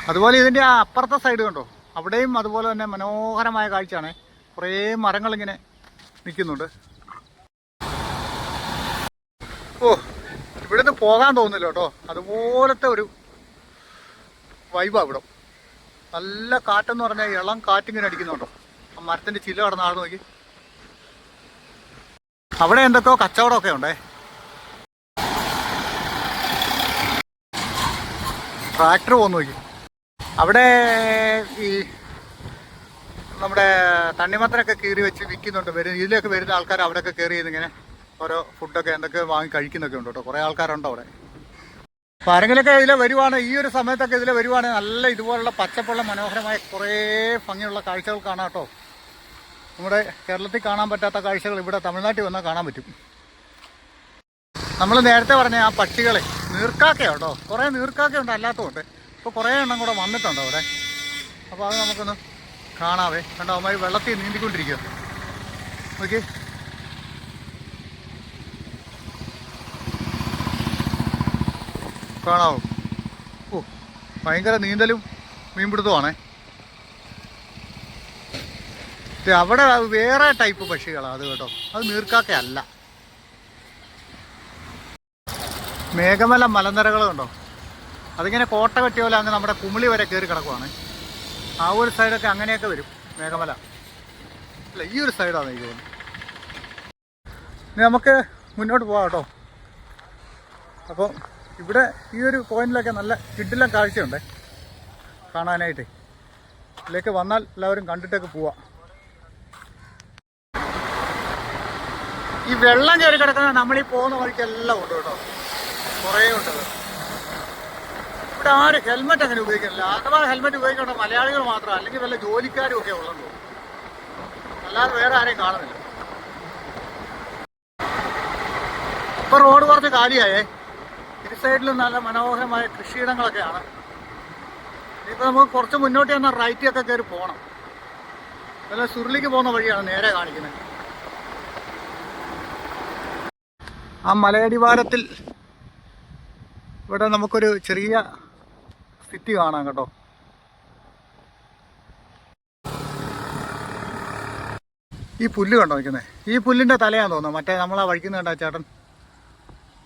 അതുപോലെ ഇതിന്റെ അപ്പുറത്തെ സൈഡ് കണ്ടോ? അവിടെയും അതുപോലെ തന്നെ മനോഹരമായ കാഴ്ചയാണ്. കുറേ മരങ്ങളിങ്ങനെ നിൽക്കുന്നുണ്ട്. ഓ ഇവിടുന്ന് പോകാൻ തോന്നില്ല കേട്ടോ. അതുപോലത്തെ ഒരു വൈബാ ഇവിടെ. നല്ല കാറ്റെന്ന് പറഞ്ഞാൽ ഇളം കാറ്റിങ്ങനെ അടിക്കുന്നുണ്ടോ ആ മരത്തിന്റെ ചില്ല കടന്ന് ആട് നോക്കി. അവിടെ എന്തൊക്കെയോ കച്ചവടമൊക്കെ ഉണ്ടേ. ട്രാക്ടർ പോന്ന് നോക്കി. അവിടെ ഈ നമ്മുടെ തണ്ണിമത്തനൊക്കെ കീറി വെച്ച് വിൽക്കുന്നുണ്ട്. വരും ഇതിലൊക്കെ വരുന്ന ആൾക്കാർ അവിടെയൊക്കെ കയറി ഇങ്ങനെ ഓരോ ഫുഡൊക്കെ എന്തൊക്കെ വാങ്ങി കഴിക്കുന്നൊക്കെ ഉണ്ട് കേട്ടോ. കുറേ ആൾക്കാരുണ്ട് അവിടെ? അപ്പോൾ ആരെങ്കിലൊക്കെ ഇതിലെ വരുവാണ് ഈ ഒരു സമയത്തൊക്കെ ഇതിലെ വരുവാണ് നല്ല ഇതുപോലുള്ള പച്ചപ്പുള്ള മനോഹരമായ കുറേ ഭംഗിയുള്ള കാഴ്ചകൾ കാണാം കേട്ടോ. നമ്മുടെ കേരളത്തിൽ കാണാൻ പറ്റാത്ത കാഴ്ചകൾ ഇവിടെ തമിഴ്നാട്ടിൽ വന്നാൽ കാണാൻ പറ്റും. നമ്മൾ നേരത്തെ പറഞ്ഞ ആ പക്ഷികളെ നീർക്കാക്കയോ കേട്ടോ. കുറേ നീർക്കാക്കയുണ്ട് അല്ലാത്തതുകൊണ്ട്. ഇപ്പോൾ കുറേ എണ്ണം കൂടെ വന്നിട്ടുണ്ട് അവിടെ. അപ്പോൾ അത് നമുക്കൊന്ന് കാണാവേ. കണ്ടോ അവന്മാർ വെള്ളത്തിൽ നീന്തിക്കൊണ്ടിരിക്കുക ഓക്കെ കാണാവോ. ഓ ഭയങ്കര നീന്തലും മീൻപിടുത്തമാണേ അവിടെ വേറെ ടൈപ്പ് പക്ഷികളാണ് അത് കേട്ടോ. അത് നീർക്കാക്കയല്ല. മേഘമല മലനിരകൾ കണ്ടോ? അതിങ്ങനെ കോട്ട കെട്ടിയ പോലെ അങ്ങ് നമ്മുടെ കുമിളി വരെ കയറി കിടക്കുവാണ്. ആ ഒരു സൈഡൊക്കെ അങ്ങനെയൊക്കെ വരും മേഘമല. അല്ല ഈ ഒരു സൈഡാണ് എനിക്ക് തോന്നുന്നത് നമുക്ക് മുന്നോട്ട് പോകാം കേട്ടോ. അപ്പോൾ ഇവിടെ ഈ ഒരു പോയിന്റിലൊക്കെ നല്ല കിഡിലും കാഴ്ചയുണ്ട്. കാണാനായിട്ട്. ഇതിലേക്ക് വന്നാൽ എല്ലാവരും കണ്ടിട്ടൊക്കെ പോവാം. ഈ വെള്ളം കയറി കിടക്കുന്ന നമ്മൾ ഈ പോകുന്ന വഴിക്കെല്ലാം ഉണ്ട് കേട്ടോ. കുറേ ഉണ്ട്. ഇവിടെ ആരും ഹെൽമെറ്റ് അങ്ങനെ ഉപയോഗിക്കില്ല അഥവാ ഹെൽമെറ്റ് ഉപയോഗിക്കേണ്ട മലയാളികൾ മാത്രം അല്ലെങ്കിൽ വല്ല ജോലിക്കാരും ഒക്കെ ഉള്ളൂ അല്ലാതെ വേറെ ആരെയും കാണുന്നില്ല. ഇപ്പൊ റോഡ് കുറച്ച് കാലിയായേ. ഇരു സൈഡിലും നല്ല മനോഹരമായ കൃഷിയിടങ്ങളൊക്കെയാണ്. ഇപ്പോൾ നമുക്ക് കുറച്ച് മുന്നോട്ട് തന്നെ റൈറ്റ് ഒക്കെ കയറി പോകണം നല്ല സുരുളിക്ക് പോകുന്ന വഴിയാണ് നേരെ കാണിക്കുന്നത്. ആ മലയടിവാരത്തിൽ ഇവിടെ നമുക്കൊരു ചെറിയ സ്ഥിതി കാണാം കേട്ടോ. ഈ പുല്ല് കണ്ടോ നിൽക്കുന്നത് ഈ പുല്ലിന്റെ തലയാന്ന് തോന്നുന്നു. മറ്റേ വഴിക്കുന്ന കണ്ട ചേട്ടൻ?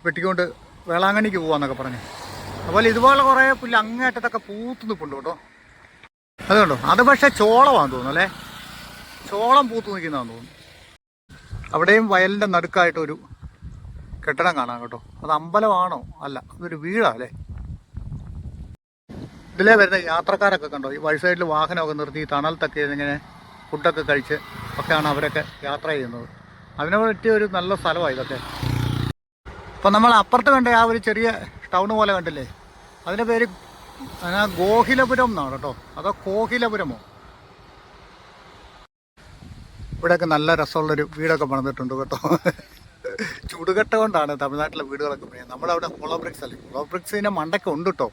വെട്ടിക്കൊണ്ട് വേളാങ്കണ്ണിക്ക് പോവാന്നൊക്കെ പറഞ്ഞു. അതുപോലെ ഇതുപോലെ കുറേ പുല്ല് അങ്ങേറ്റത്തൊക്കെ പൂത്ത് നിൽപ്പുണ്ട് കേട്ടോ. അത് കണ്ടോ? അത് പക്ഷേ ചോളമാണെന്ന് തോന്നുന്നു അല്ലേ? ചോളം പൂത്ത് നിൽക്കുന്നതാന്ന് തോന്നുന്നു. അവിടെയും വയലിന്റെ നടുക്കായിട്ടൊരു കെട്ടിടം കാണാം കേട്ടോ. അത് അമ്പലമാണോ? അല്ല അതൊരു വീടാ അല്ലേ? ഇതിലേ വരുന്ന യാത്രക്കാരൊക്കെ കണ്ടോ? ഈ വഴി സൈഡിൽ വാഹനമൊക്കെ നിർത്തി തണലത്തൊക്കെ ഇങ്ങനെ ഫുഡൊക്കെ കഴിച്ച് ഒക്കെയാണ് അവരൊക്കെ യാത്ര ചെയ്യുന്നത്. അതിനെ പറ്റിയ ഒരു നല്ല സ്ഥലമാണ് ഇതൊക്കെ. ഇപ്പം നമ്മൾ അപ്പുറത്ത് കണ്ട ആ ഒരു ചെറിയ ടൗൺ പോലെ കണ്ടില്ലേ? അതിന്റെ പേര് ഗോഹിലപുരം എന്നാണ് കേട്ടോ. അതോ കോഹിലപുരമോ? ഇവിടെയൊക്കെ നല്ല രസമുള്ളൊരു വീടൊക്കെ പണിതിട്ടുണ്ട് കേട്ടോ. ചുടുകട്ട കൊണ്ടാണ് തമിഴ്നാട്ടിലെ വീടുകളൊക്കെ പണിയുന്നത്. നമ്മളവിടെ ഹോളോ ബ്രിക്സ് അല്ലേ? ഹോളോ ബ്രിക്സിന്റെ മണ്ടൊക്കെ ഉണ്ട് കേട്ടോ.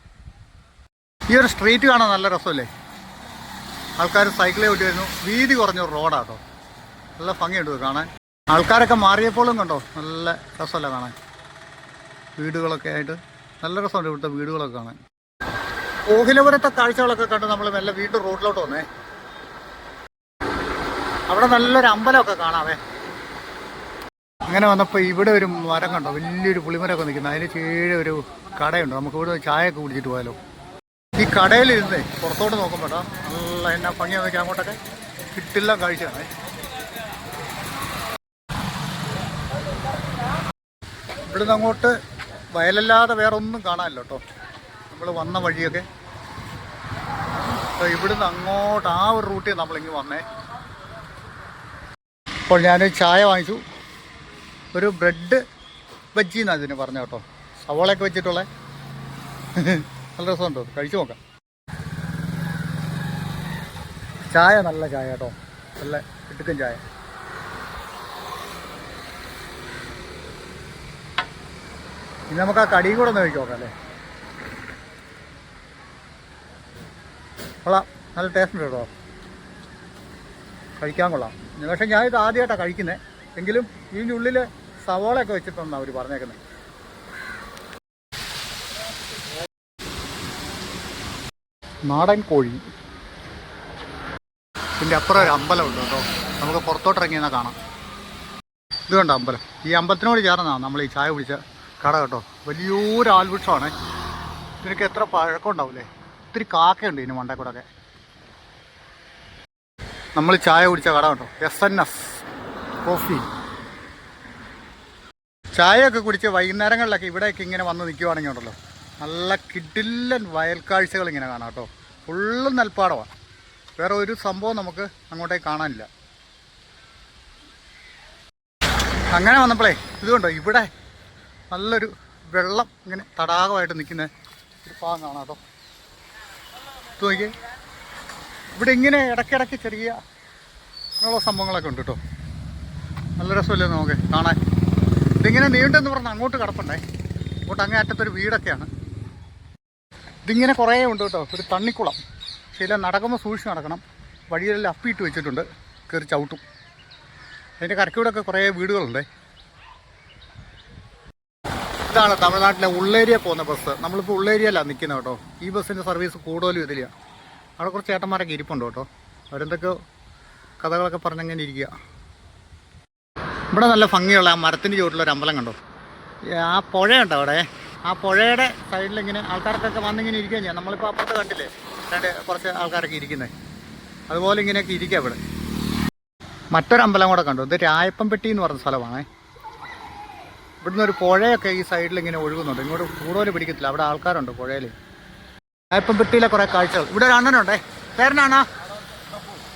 ഈ ഒരു സ്ട്രീറ്റ് കാണാൻ നല്ല രസമല്ലേ? ആൾക്കാർ സൈക്കിളിൽ ഓടി വരുന്നു വീതി കുറഞ്ഞ റോഡാട്ടോ നല്ല ഭംഗിയുണ്ട് കാണാൻ. ആൾക്കാരൊക്കെ മാറിയപ്പോഴും കണ്ടോ? നല്ല രസമല്ല കാണാൻ? വീടുകളൊക്കെ ആയിട്ട് നല്ല രസമുണ്ട് ഇവിടുത്തെ വീടുകളൊക്കെ കാണാൻ. കോഹിലപുരത്തെ കാഴ്ചകളൊക്കെ കണ്ട് നമ്മൾ മെല്ലെ വീണ്ടും റോഡിലോട്ട് വന്നേ. അവിടെ നല്ലൊരു അമ്പലമൊക്കെ കാണാവേ. അങ്ങനെ വന്നപ്പോൾ ഇവിടെ ഒരു മരം കണ്ടോ? വലിയൊരു പുളിമരമൊക്കെ നിൽക്കുന്നത് അതിന് കീഴെ ഒരു കടയുണ്ട്. നമുക്ക് ഇവിടെ ചായയൊക്കെ കുടിച്ചിട്ട് പോയാലോ. ഈ കടയിലിരുന്നേ പുറത്തോട്ട് നോക്കുമ്പോൾ നല്ല എന്നാ ഭംഗിയാന്ന് വെച്ചാൽ അങ്ങോട്ടൊക്കെ. കിട്ടില്ല കാഴ്ചയാണ്. ഇവിടുന്ന് അങ്ങോട്ട് വയലല്ലാതെ വേറെ ഒന്നും കാണാനില്ല കേട്ടോ. നമ്മൾ വന്ന വഴിയൊക്കെ. ഇവിടുന്ന് അങ്ങോട്ട് ആ ഒരു റൂട്ടിൽ നമ്മളിങ്ങ് വന്നേ. അപ്പോൾ ഞാൻ ചായ വാങ്ങിച്ചു. ഒരു ബ്രെഡ് ബജ്ജി എന്നാണ് ഇതിന് പറഞ്ഞ കേട്ടോ. സവോളയൊക്കെ വെച്ചിട്ടുള്ള. നല്ല രസമുണ്ടോ? കഴിച്ചു നോക്കാം. ചായ നല്ല ചായ കേട്ടോ. നല്ല ഇടുക്കൻ ചായ. ഇനി നമുക്ക് ആ കടിയും കൂടെ ഒന്ന് കഴിക്കാം അല്ലേ? കൊള്ളാം. നല്ല ടേസ്റ്റ് ഉണ്ട് കേട്ടോ. കഴിക്കാൻ കൊള്ളാം. പക്ഷേ ഞാൻ ഇത് ആദ്യമായിട്ടാണ് കഴിക്കുന്നത് എങ്കിലും ഇതിന്റെ ഉള്ളിൽ സവോളയൊക്കെ വെച്ചിട്ടുണ്ടെന്നാണ് അവർ പറഞ്ഞേക്കുന്നത്. നാടൻ കോഴി. ഇതിന്റെ അപ്പുറം ഒരു അമ്പലമുണ്ട് കേട്ടോ. നമുക്ക് പുറത്തോട്ട് ഇറങ്ങിയെന്നാൽ കാണാം. ഇത് കണ്ടോ അമ്പലം? ഈ അമ്പലത്തിനോട് ചേർന്നതാണ് നമ്മൾ ഈ ചായ കുടിച്ച കട കേട്ടോ. വലിയൊരു ആൽവൃക്ഷമാണ് ഇതിനൊക്കെ എത്ര പഴക്കം ഉണ്ടാവില്ലേ ഒത്തിരി കാക്കയുണ്ട് ഇതിന് മണ്ടേ കൂടെ നമ്മൾ ചായ കുടിച്ച കട കേട്ടോ എസ് എൻ എസ് കോഫി ചായയൊക്കെ കുടിച്ച് വൈകുന്നേരങ്ങളിലൊക്കെ ഇവിടെയൊക്കെ ഇങ്ങനെ വന്ന് നിൽക്കുവാണെങ്കിൽ ഉണ്ടല്ലോ. നല്ല കിടില്ലൻ വയൽക്കാഴ്ചകൾ ഇങ്ങനെ കാണാം കേട്ടോ. ഫുള്ളും നെൽപ്പാടമാണ്. വേറെ ഒരു സംഭവം നമുക്ക് അങ്ങോട്ടേക്ക് കാണാനില്ല. അങ്ങനെ വന്നപ്പോഴേ ഇതുകൊണ്ടോ ഇവിടെ നല്ലൊരു വെള്ളം ഇങ്ങനെ തടാകമായിട്ട് നിൽക്കുന്ന ഒരു ഭാഗം കാണാം കേട്ടോ. ഇത് നോക്കിയേ. ഇവിടെ ഇങ്ങനെ ഇടയ്ക്കിടയ്ക്ക് ചെറിയ അങ്ങനെയുള്ള സംഭവങ്ങളൊക്കെ ഉണ്ട് കേട്ടോ. നല്ല രസമല്ലേ നമുക്ക് കാണാൻ. ഇതിങ്ങനെ നീണ്ടെന്ന് പറഞ്ഞ് അങ്ങോട്ട് കിടപ്പുണ്ടേ. അങ്ങോട്ട് അങ്ങേ അറ്റത്തൊരു വീടൊക്കെയാണ്. ഇതിങ്ങനെ കുറേ ഉണ്ട് കേട്ടോ. ഒരു തണ്ണിക്കുളം. ചില നടക്കുമ്പോൾ സൂക്ഷിച്ച് നടക്കണം. വഴിയിലെല്ലാം അപ്പിയിട്ട് വെച്ചിട്ടുണ്ട്. കയറി ചവിട്ടും. അതിന്റെ കരക്കൂടൊക്കെ കുറേ വീടുകളുണ്ട്. ഇതാണ് തമിഴ്നാട്ടിലെ ഉള്ളേരിയ പോകുന്ന ബസ്. നമ്മളിപ്പോൾ ഉള്ളേരിയയിലാണ് നിൽക്കുന്നത് കേട്ടോ. ഈ ബസ്സിന്റെ സർവീസ് കൂടുതലും ഇതില്ല അവിടെ കുറച്ച് ചേട്ടന്മാരൊക്കെ ഇരിപ്പുണ്ട് കേട്ടോ. അവരെന്തൊക്കെ കഥകളൊക്കെ പറഞ്ഞങ്ങനെ ഇരിക്കുക ഇവിടെ നല്ല ഭംഗിയുള്ള ആ മരത്തിന്റെ ചുവട്ടിലൊരു അമ്പലം കണ്ടോ? ആ പുഴയുണ്ട് അവിടെ? ആ പുഴയുടെ സൈഡിൽ ഇങ്ങനെ ആൾക്കാർക്കൊക്കെ വന്നിങ്ങനെ ഇരിക്കുകയും ചെയ്യാം നമ്മളിപ്പോൾ അപ്പുറത്ത് കണ്ടില്ലേ? രണ്ട് കുറച്ച് ആൾക്കാരൊക്കെ ഇരിക്കുന്നത് അതുപോലെ ഇങ്ങനെയൊക്കെ ഇരിക്കുക ഇവിടെ. മറ്റൊരമ്പലം കൂടെ കണ്ടു. ഇത് രായപ്പൻപെട്ടി എന്ന് പറഞ്ഞ സ്ഥലമാണേ. ഇവിടുന്ന് ഒരു പുഴയൊക്കെ ഈ സൈഡിൽ ഇങ്ങനെ ഒഴുകുന്നുണ്ട്. ഇങ്ങോട്ട് കൂടുതൽ പിടിക്കത്തില്ല. അവിടെ ആൾക്കാരുണ്ട് പുഴയിൽ ഇപ്പം പെട്ടിയിലെ കുറേ കാഴ്ചകൾ. ഇവിടെ ഒരു അണ്ണനുണ്ടേ. പേരനാണോ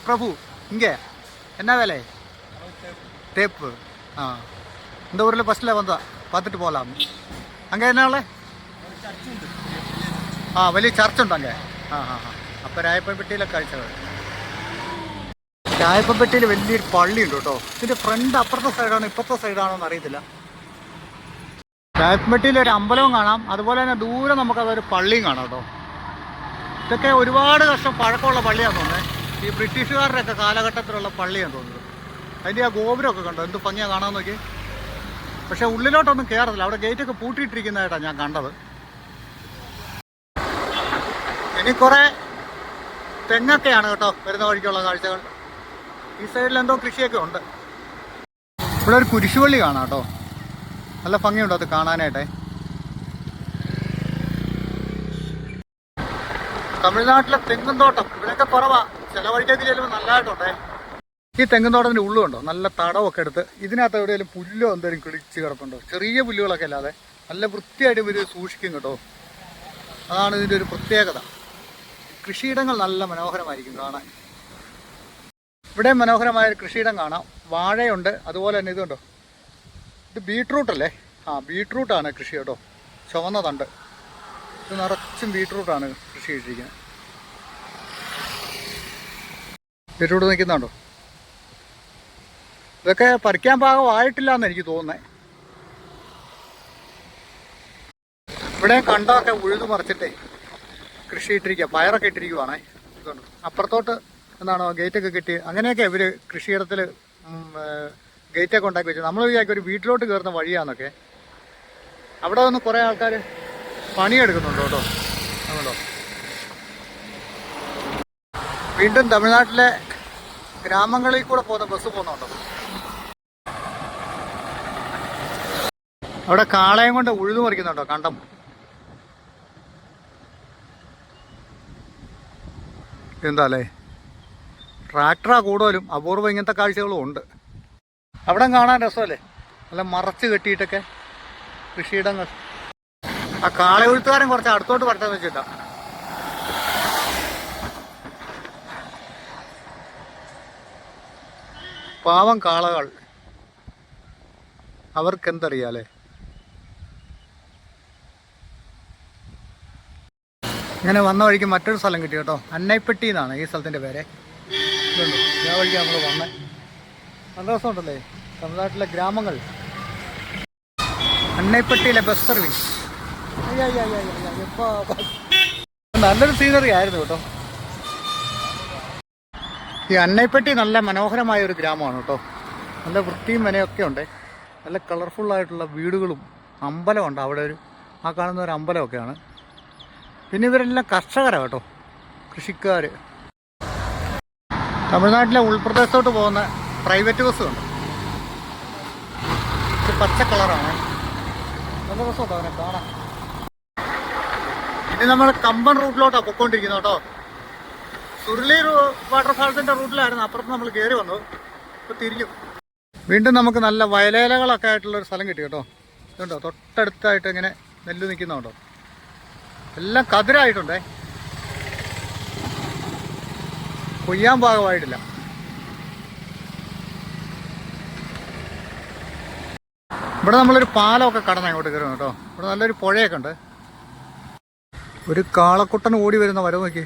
പ്രഭു. ഇങ്ങേ. എന്നാ വേല? ടേപ്പ് ആ. இந்த ஊரில் ஃபஸ்ட்டில் வந்தா பார்த்துட்டு പോലാം. அங்கே എന്നാ ഉള്ളേ? ആ വലിയ ചർച്ച് ഉണ്ട് അങ്ങേ. ആ ആ ആ. അപ്പോൾ രായപ്പൻപെട്ടിയിലെ കാഴ്ചകൾ. രായപ്പൻപെട്ടിയിൽ വലിയൊരു പള്ളിയുണ്ട് കേട്ടോ. ഇതിന്റെ ഫ്രണ്ട് അപ്പുറത്തെ സൈഡാണോ ഇപ്പുറത്തെ സൈഡാണോ എന്ന് അറിയത്തില്ല രായപ്പൻപെട്ടിയിൽ ഒരു അമ്പലവും കാണാം. അതുപോലെ തന്നെ ദൂരെ നമുക്കതൊരു പള്ളിയും കാണാം കേട്ടോ. ഇതൊക്കെ ഒരുപാട് വർഷം പഴക്കമുള്ള പള്ളിയാണെന്ന് തോന്നുന്നത് ഈ ബ്രിട്ടീഷുകാരുടെ ഒക്കെ കാലഘട്ടത്തിലുള്ള പള്ളിയാണെന്ന് തോന്നുന്നത്. അതിന്റെ ആ ഗോപുരമൊക്കെ കണ്ടോ? എന്ത് ഭംഗിയാ കാണാൻ നോക്കി പക്ഷെ ഉള്ളിലോട്ടൊന്നും കയറത്തില്ല അവിടെ ഗേറ്റൊക്കെ പൂട്ടിയിട്ടിരിക്കുന്നതായിട്ടാണ് ഞാൻ കണ്ടത്. ഇനി കുറേ തെങ്ങൊക്കെയാണ് കേട്ടോ വരുന്ന വഴിക്കുള്ള കാഴ്ചകൾ. ഈ സൈഡിൽ എന്തോ കൃഷിയൊക്കെ ഉണ്ട്. ഇവിടെ ഒരു കുരിശുപള്ളി കാണാം കേട്ടോ. നല്ല ഭംഗിയുണ്ട് അത് കാണാനായിട്ടേ. തമിഴ്നാട്ടിലെ തെങ്ങും തോട്ടം ഇവിടെയൊക്കെ കുറവാ. ചില വഴിക്കൊക്കെ ചെല്ലുമ്പോൾ നല്ലതായിട്ടുണ്ടേ. ഈ തെങ്ങും തെങ്ങുന്തോട്ടത്തിന്റെ ഉള്ളുണ്ടോ നല്ല തടവൊക്കെ എടുത്ത് ഇതിനകത്ത് എവിടെയെങ്കിലും പുല്ലോ എന്തെങ്കിലും കിളിച്ച് കിടപ്പുണ്ടോ? ചെറിയ പുല്ലുകളൊക്കെ അല്ലാതെ നല്ല വൃത്തിയായിട്ട് ഇവർ സൂക്ഷിക്കും കേട്ടോ. അതാണ് ഇതിന്റെ ഒരു പ്രത്യേകത. കൃഷിയിടങ്ങൾ നല്ല മനോഹരമായിരിക്കും കാണാൻ. ഇവിടെ മനോഹരമായ കൃഷിയിടം കാണാം. വാഴയുണ്ട് അതുപോലെ തന്നെ ഇതുണ്ടോ? ഇത് ബീട്രൂട്ട് അല്ലേ? ആ ബീട്രൂട്ടാണ് കൃഷി കേട്ടോ. ചുവന്ന തണ്ട്. ഇത് നിറച്ചും ബീട്രൂട്ടാണ് കൃഷി ചെയ്തിരിക്കുന്നത്. ബീട്രൂട്ട് നിൽക്കുന്നുണ്ടോ? ഇതൊക്കെ പറിക്കാൻ പാകമായിട്ടില്ല എന്ന് എനിക്ക് തോന്നുന്നത് ഇവിടെ കണ്ടൊക്കെ ഉഴുതു മറിച്ചിട്ടേ കൃഷി ഇട്ടിരിക്കുക. പയറൊക്കെ ഇട്ടിരിക്കുവാണേ. ഇതുകൊണ്ട് അപ്പുറത്തോട്ട് എന്താണോ ഗേറ്റൊക്കെ കെട്ടി അങ്ങനെയൊക്കെ ഇവർ കൃഷിയിടത്തിൽ ഗേറ്റൊക്കെ ഉണ്ടാക്കി വെച്ചു. നമ്മൾ വിചാരിക്കും ഒരു വീട്ടിലോട്ട് കയറുന്ന വഴിയാന്നൊക്കെ. അവിടെ നിന്ന് കുറേ ആൾക്കാർ പണിയെടുക്കുന്നുണ്ട് കേട്ടോ. അതുകൊണ്ടോ വീണ്ടും തമിഴ്നാട്ടിലെ ഗ്രാമങ്ങളിൽ കൂടെ പോകുന്ന ബസ് പോകുന്നുണ്ടോ? അവിടെ കാളയം കൊണ്ട് ഉഴുതു മറിക്കുന്നുണ്ടോ കണ്ടം? എന്താ അല്ലേ? ട്രാക്ടറാ കൂടുതലും. അപൂർവം ഇങ്ങനത്തെ കാഴ്ചകളും ഉണ്ട്. അവിടെ കാണാൻ രസമല്ലേ? നല്ല മറച്ച് കെട്ടിയിട്ടൊക്കെ കൃഷിയിടങ്ങൾ. ആ കാളയൊഴുത്തുകാരൻ കുറച്ച് അടുത്തോട്ട് പറ്റാന്ന് വെച്ചിട്ടാ. പാവം കാളകൾ. അവർക്കെന്തറിയാലേ? ഇങ്ങനെ വന്ന വഴിക്ക് മറ്റൊരു സ്ഥലം കിട്ടി കേട്ടോ. അന്നൈപ്പെട്ടി എന്നാണ് ഈ സ്ഥലത്തിന്റെ പേര്. ഇതുണ്ട്? ആ വഴിക്ക് നമ്മൾ വന്നേ. നല്ല രസമുണ്ടല്ലേ തമിഴ്നാട്ടിലെ ഗ്രാമങ്ങൾ. അണ്ണൈപ്പട്ടിയിലെ ബസ് സർവീസ് നല്ലൊരു സീനറി ആയിരുന്നു കേട്ടോ. ഈ അന്നൈപ്പെട്ടി നല്ല മനോഹരമായ ഒരു ഗ്രാമമാണ് കേട്ടോ. നല്ല വൃത്തിയും മനയൊക്കെ ഉണ്ട്. നല്ല കളർഫുള്ളായിട്ടുള്ള വീടുകളും അമ്പലമുണ്ട് അവിടെ ഒരു ആ കാണുന്ന ഒരു അമ്പലമൊക്കെയാണ്. പിന്നെ ഇവരെല്ലാം കർഷകരാണ് കേട്ടോ. കൃഷിക്കാർ തമിഴ്നാട്ടിലെ ഉൾപ്രദേശത്തോട്ട് പോകുന്ന പ്രൈവറ്റ് ബസ് ഉണ്ട് പച്ച കളറാണ്. നല്ല രസമുണ്ടോ അവനെ കാണാൻ. ഇനി നമ്മൾ കമ്പൻ റൂട്ടിലോട്ടാണ് പൊക്കോണ്ടിരിക്കുന്നത് കേട്ടോ. സുരുളി വാട്ടർഫാൾസിന്റെ റൂട്ടിലായിരുന്നു അപ്പുറത്ത് നമ്മൾ കയറി വന്നു. ഇപ്പൊ തിരിഞ്ഞു. വീണ്ടും നമുക്ക് നല്ല വയലേലകളൊക്കെ ആയിട്ടുള്ള ഒരു സ്ഥലം കിട്ടി കേട്ടോ. ഇതുണ്ടോ? തൊട്ടടുത്തായിട്ട് ഇങ്ങനെ നെല്ല് നിൽക്കുന്നുണ്ടോ എല്ലാം കതിരായിട്ടുണ്ടേ. കൊയ്യാൻ ഭാഗമായിട്ടില്ല. ഇവിടെ നമ്മളൊരു പാലമൊക്കെ കടന്ന് അങ്ങോട്ട് കയറും കേട്ടോ. ഇവിടെ നല്ലൊരു പുഴയൊക്കെ ഉണ്ട്. ഒരു കാളക്കുട്ടൻ ഓടി വരുന്ന വരവ് നോക്കി.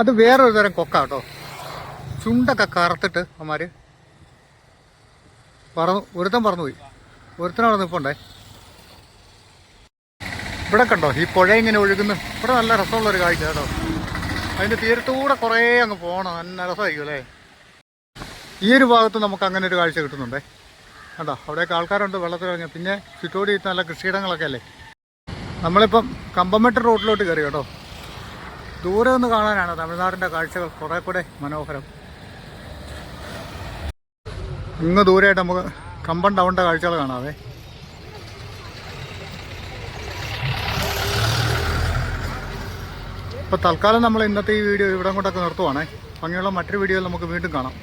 അത് വേറൊരു തരം കൊക്ക കേട്ടോ. ചുണ്ടൊക്കെ കറുത്തിട്ട് അമ്മമാര് പറന്നു ഒരുത്തൻ പറന്നുപോയി ഒരുത്തനവിടെ നിൽപ്പുണ്ടേ ഇവിടെ കണ്ടോ ഈ പുഴ ഇങ്ങനെ ഒഴുകുന്നു. ഇവിടെ നല്ല രസമുള്ളൊരു കാഴ്ച കേട്ടോ. അതിന്റെ തീരത്തൂടെ കുറേ അങ്ങ് പോകണം നല്ല രസമായിരിക്കും അല്ലേ? ഈ ഒരു ഭാഗത്ത് നമുക്ക് അങ്ങനെ ഒരു കാഴ്ച കിട്ടുന്നുണ്ടേ. കണ്ടോ അവിടെയൊക്കെ ആൾക്കാരുണ്ട് വെള്ളത്തിലിറങ്ങി പിന്നെ ചുറ്റോടി നല്ല കൃഷിയിടങ്ങളൊക്കെ അല്ലേ? നമ്മളിപ്പം കമ്പമെട്ട് റോഡിലോട്ട് കയറി കേട്ടോ. ദൂരെ നിന്ന് കാണാനാണ് തമിഴ്നാടിന്റെ കാഴ്ചകൾ കുറേ കൂടെ മനോഹരം. ഇങ്ങ് ദൂരെയായിട്ട് നമുക്ക് കമ്പം ടൗണിന്റെ കാഴ്ചകൾ കാണാതെ ഇപ്പം തൽക്കാലം നമ്മൾ ഇന്നത്തെ ഈ വീഡിയോ ഇവിടെ കൊണ്ടൊക്കെ നിർത്തുവാണേ. ഭംഗിയുള്ള മറ്റൊരു വീഡിയോയിൽ നമുക്ക് വീണ്ടും കാണാം.